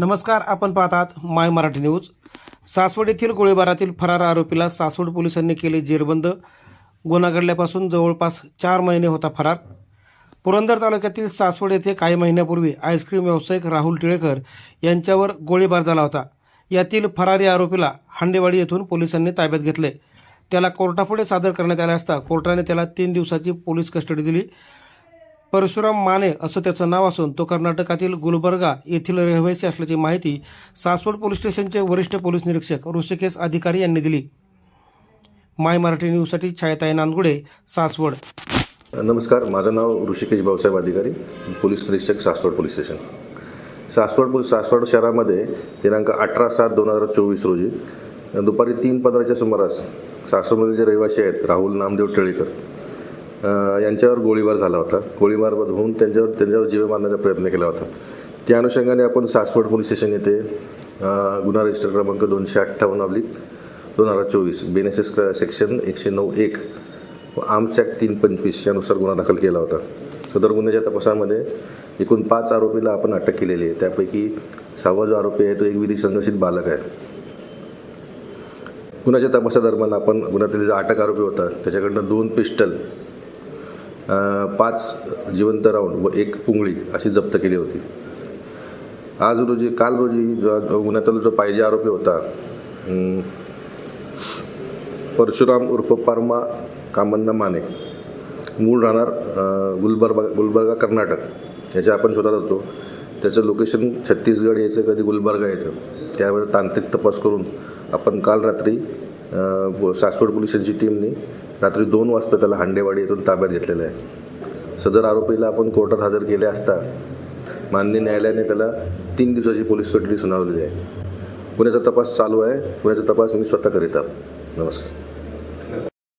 नमस्कार आपण पाहतात माय मराठी न्यूज. सासवड येथील गोळीबारातील फरार आरोपीला सासवड पोलिसांनी केले जेरबंद. गुन्हा घडल्यापासून जवळपास चार महिने होता फरार. पुरंदर तालुक्यातील सासवड येथे काही महिन्यापूर्वी आईस्क्रीम व्यावसायिक राहुल टिळेकर यांच्यावर गोळीबार झाला होता. यातील फरारी आरोपीला हांडेवाडी येथून पोलिसांनी ताब्यात घेतले. त्याला कोर्टापुढे सादर करण्यात आले असता कोर्टाने त्याला तीन दिवसाची पोलीस कस्टडी दिली. परशुराम माने असं त्याचं नाव असून तो कर्नाटकातील गुलबर्गा येथील रहिवासी असल्याची माहिती सासवड पोलीस स्टेशनचे वरिष्ठ पोलीस निरीक्षक ऋषिकेश अधिकारी यांनी दिली. माय मराठी न्यूजसाठी छायाताई नांदगुडे सासवड. नमस्कार माझं नाव ऋषिकेश भाऊसाहेब अधिकारी पोलीस निरीक्षक Saswad police station. Saswad police Saswad शहरामध्ये दिनांक अठरा सात दोन हजार चोवीस रोजी दुपारी तीन पंधराच्या सुमारास सासवडमधील जे रहिवासी आहेत राहुल नामदेव टिळेकर यांच्यावर गोळीबार झाला होता. गोळीबार होऊन त्यांच्यावर त्यांच्यावर जीव मारण्याचा प्रयत्न केला होता. त्या अनुषंगाने आपण सासवड पोलीस स्टेशन येथे गुन्हा रजिस्टर क्रमांक दोनशे अठ्ठावन्न अब्लिक दोन हजार चोवीस B N S S section एकशे नऊ एक व आर्म्स ॲक्ट तीन पंचवीस यानुसार गुन्हा दाखल केला होता. सदर गुन्ह्याच्या तपासामध्ये एकूण पाच आरोपीला आपण अटक केलेली आहे. त्यापैकी सहावा जो आरोपी आहे तो एक विधी संघर्षित बालक आहे. गुन्ह्याच्या तपासादरम्यान आपण गुन्ह्यातील जो अटक आरोपी होता त्याच्याकडनं दोन पिस्टल पाच जिवंत राऊंड व एक पुंगळी अशी जप्त केली होती. आज रोजी काल रोजी जो जो जो पाहिजे आरोपी होता परशुराम उर्फ परमा कामन्ना माने मूळ राहणार गुलबर्गा गुलबर्गा कर्नाटक. याच्या आपण शोधात होतो. त्याचं लोकेशन छत्तीसगड यायचं कधी गुलबर्गा यायचं. त्यावर तांत्रिक तपास करून आपण काल रात्री सासवड पोलिसांची टीमने रात्री दोन वाजता त्याला हांडेवाडी येथून ताब्यात घेतलेलं आहे. सदर आरोपीला आपण कोर्टात हजर केले असता माननीय न्यायालयाने त्याला तीन दिवसाची पोलीस कस्टडी सुनावलेली आहे. पुण्याचा तपास चालू आहे. पुण्याचा तपास मी स्वतः करीत आहोत नमस्कार.